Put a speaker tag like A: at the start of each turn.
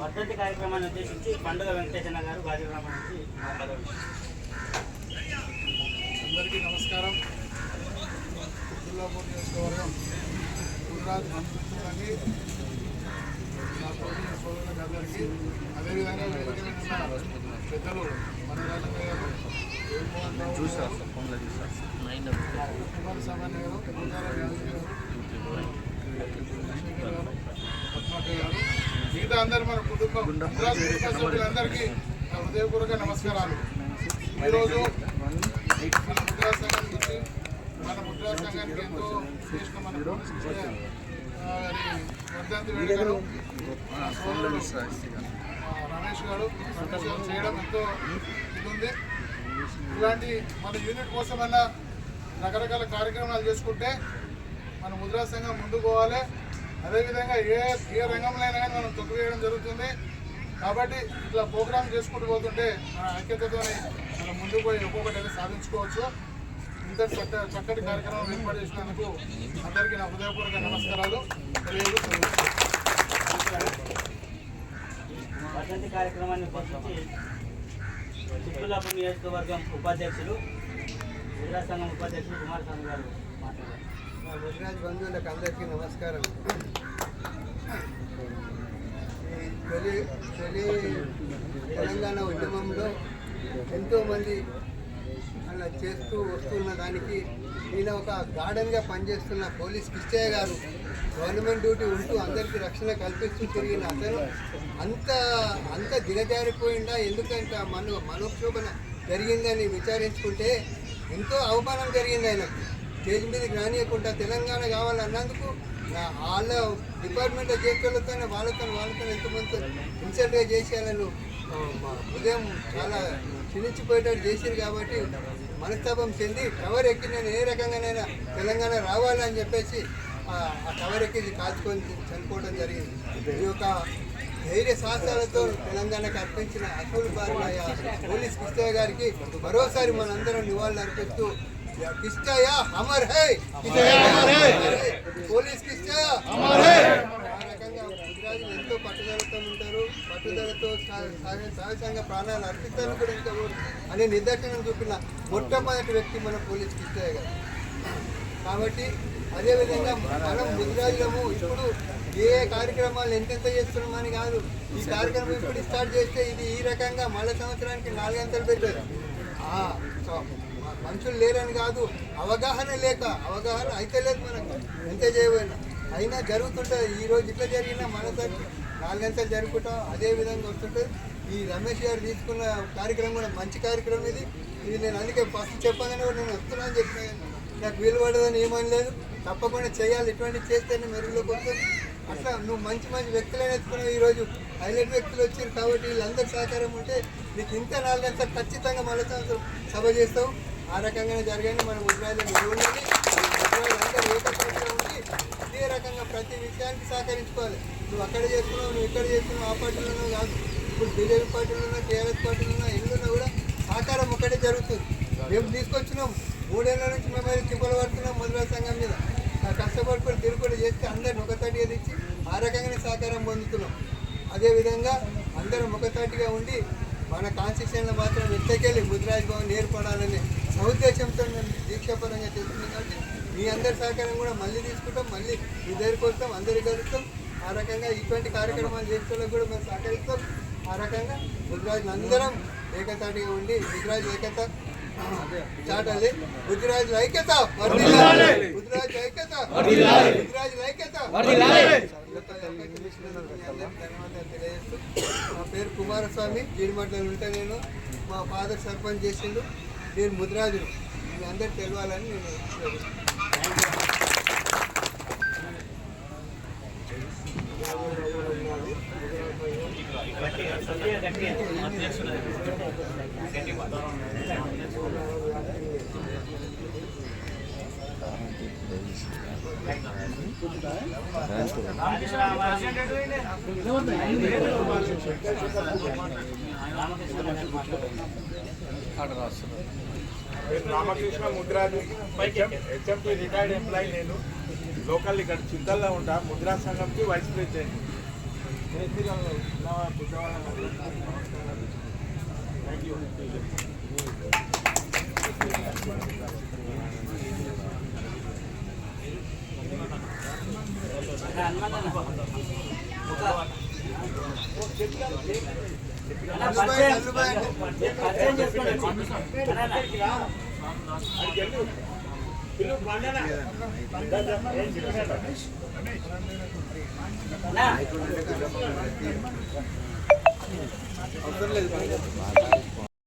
A: వర్ధంతి కార్యక్రమాన్ని ఉద్దేశించి పండుగ వెంకటేశ్వర గారు గాజుగ్రామం నుంచి మాట్లాడారు
B: అందరికీ నమస్కారం. జిల్లాపూర్ నియోజకవర్గం గుజరాత్ మంత్రులకి నా తోటి సోదరులకు అందరికీ అదేవిధంగా పెద్దలు మన రాజన్న గారు కుమార సామాన్య గారు చంద్రశేఖర్ గారు. పద్మాక గారు మిగతా అందరు మన కుటుంబం సభ్యులందరికీ హృదయపూర్వక నమస్కారాలు ఈరోజు మన ముద్రా సంఘం నుంచి మన ముద్రా సంఘానికి ఎంతో చేసిన మన వర్ధంతి వేడుకలు సోదరుడు రమేష్ గారు చేయడం ఎంతో ఇదుంది. ఇలాంటి మన యూనిట్ కోసమన్నా రకరకాల కార్యక్రమాలు చేసుకుంటే మన ముద్రా సంఘం ముందుకు పోవాలి. అదేవిధంగా ఏ ఏ రంగంలో అయినా కానీ మనం తొక్కివేయడం జరుగుతుంది. కాబట్టి ఇట్లా ప్రోగ్రామ్ చేసుకుంటూ పోతుంటే మన ఐక్యతతోనే మనం ముందుకు పోయి ఒక్కొక్కటి అయితే సాధించుకోవచ్చు. ఇంత చక్క చక్కటి కార్యక్రమం ఏర్పాటు చేసినందుకు అందరికీ నా హృదయపూర్వక నమస్కారాలు. తెలియజేస్తున్నాను
A: వర్ధంతి కార్యక్రమాన్ని ఉద్దేశించి చిక్కులాపూర్ నియోజకవర్గం ఉపాధ్యక్షులు గుజరాత్ సంఘం ఉపాధ్యక్షులు కుమారస్వామి గారు మాట్లాడారు.
C: గుజరాత్ బంధువులకు అందరికీ నమస్కారం. తొలి తొలి తెలంగాణ ఉద్యమంలో ఎంతోమంది అలా చేస్తూ వస్తున్న దానికి ఈయన ఒక గార్డెన్గా పనిచేస్తున్న పోలీస్ కిష్టయ్య గారు గవర్నమెంట్ డ్యూటీ ఉంటూ అందరికీ రక్షణ కల్పిస్తూ తిరిగిన అతను అంత అంత దిగజారిపోయిందా ఎందుకంటే మన మనో మనోక్షోభన జరిగిందని విచారించుకుంటే ఎంతో అవమానం జరిగింది ఆయనకు. స్టేజ్ మీదకి రానియకుండా తెలంగాణ కావాలన్నందుకు వాళ్ళ డిపార్ట్మెంట్లో చేసేళ్ళతోనే వాళ్ళతో వాళ్ళతో ఎంతమంది ఇన్సల్ట్గా చేసేయాలను ఉదయం చాలా క్షీణించిపోయేటట్టు చేశారు కాబట్టి మనస్తాపం చెంది టవర్ ఎక్కి నేను ఏ రకంగానైనా తెలంగాణ రావాలని చెప్పేసి ఆ టవర్ ఎక్కి కాల్చుకొని చనిపోవడం జరిగింది. ఈ యొక్క ధైర్య సాహసాలతో తెలంగాణకు అర్పించిన అసలు బారిన పోలీస్ కిష్టయ్య గారికి మరోసారి మనందరం నివాళులు అర్పిస్తూ కిష్టయ్య అమర్ హై! పోలీస్ హై! ఆ రకంగా గుజరాతీలు ఎంతో పట్టుదలతో ఉంటారు. పట్టుదలతో సహజంగా ప్రాణాలు అర్పిస్తాను కూడా ఇంకా అనే నిదర్శనం చూపిన మొట్టమొదటి వ్యక్తి మన పోలీస్ కిష్టయ్య గారు. కాబట్టి అదేవిధంగా మనం ముదిరాజులము ఇప్పుడు ఏ కార్యక్రమాలు ఎంతెంత చేస్తున్నామని కాదు. ఈ కార్యక్రమం ఇప్పుడు స్టార్ట్ చేస్తే ఇది ఈ రకంగా మళ్ళీ సంవత్సరానికి నాలుగంతలు పెట్టారు. మనుషులు లేరని కాదు అవగాహన లేక అవగాహన అయితే లేదు మనకు. ఎంత చేయబోయినా. అయినా జరుగుతుంటుంది ఈ రోజు ఇట్లా జరిగినా మనతోటి నాలుగంతలు జరుపుకుంటాం అదే విధంగా వస్తుంటుంది ఈ రమేష్ గారు తీసుకున్న కార్యక్రమం కూడా మంచి కార్యక్రమం ఇది. ఇది నేను అందుకే ఫస్ట్ చెప్పగానే కూడా నేను వస్తున్నాను అని చెప్పిన నాకు వీలు పడదని ఏమని లేదు. తప్పకుండా చేయాలి ఇటువంటి చేస్తేనే మెరుగులోకి వస్తుంది. అట్లా నువ్వు మంచి మంచి వ్యక్తులను ఎత్తుకున్నావు ఈరోజు హైలైట్ వ్యక్తులు వచ్చారు కాబట్టి వీళ్ళందరి సహకారం ఉంటే నీకు ఇంత నాలుగంతా ఖచ్చితంగా మళ్ళీ సంవత్సరం సభ చేస్తావు. ఆ రకంగానే జరగాలి మనం ఉద్రాయిలు ఉండాలి అందరూ ఉండి ఇదే రకంగా ప్రతి విషయానికి సహకరించుకోవాలి నువ్వు అక్కడ చేస్తున్నావు నువ్వు ఇక్కడ చేస్తున్నావు ఆ పార్టీలోనూ కాదు ఇప్పుడు బీజేపీ పార్టీలోనూ టీఆర్ఎస్ పార్టీలోనూ ఎల్లున్నా కూడా సహకారం ఒకటే జరుగుతుంది మేము తీసుకొచ్చినాం మూడేళ్ళ నుంచి మేము తిప్పలు పడుతున్నాం మధురా సంఘం మీద ఆ కష్టపడుకొని తిరుగుడు చేస్తే అందరిని ఒకతాటిగా తెచ్చి ఆ రకంగానే సహకారం పొందుతున్నాం అదేవిధంగా అందరం ఒకతాటిగా ఉండి మన కాన్స్టిట్యూషన్లో మాత్రం ఎత్తకెళ్ళి ముద్రాజ్ భవన్ ఏర్పడాలనే సౌద్దేశంతో మేము దీక్షాపరంగా చేస్తున్నాం కాబట్టి మీ అందరి సహకారం కూడా మళ్ళీ తీసుకుంటాం మళ్ళీ మీ దగ్గరికి వస్తాం అందరికి కలుస్తాం. ఆ రకంగా ఇటువంటి కార్యక్రమాలు చేసేందుకు కూడా మేము సహకరిస్తాం. ఆ రకంగా గుజరాజులు అందరం ఏకతాటిగా ఉండి గుజరాజ్ ఏకత చాటాలి. గుజరాజ్ ఐక్యత. గుజరాజ్ ఐక్యత గుజరాజ్ ఐక్యత ధన్యవాదాలు తెలియజేస్తూ నా పేరు కుమారస్వామి జీడిమట్లలో ఉంటే నేను. మా ఫాదర్ సర్పంచ్ చేసిండు. నేను ముద్రాజులు మీ అందరికి తెలవాలని నేను
A: Ramakrishna Mudraju HMP retired employee
D: నేను. లోకల్ ఇక్కడ చింతల్లో ఉంటా ముద్రా సంఘంకి వైస్ ప్రెసిడెంట్ థ్యాంక్ యూ.
A: పరిచయం చేసుకోండి. అన్న, అన్న. అన్న.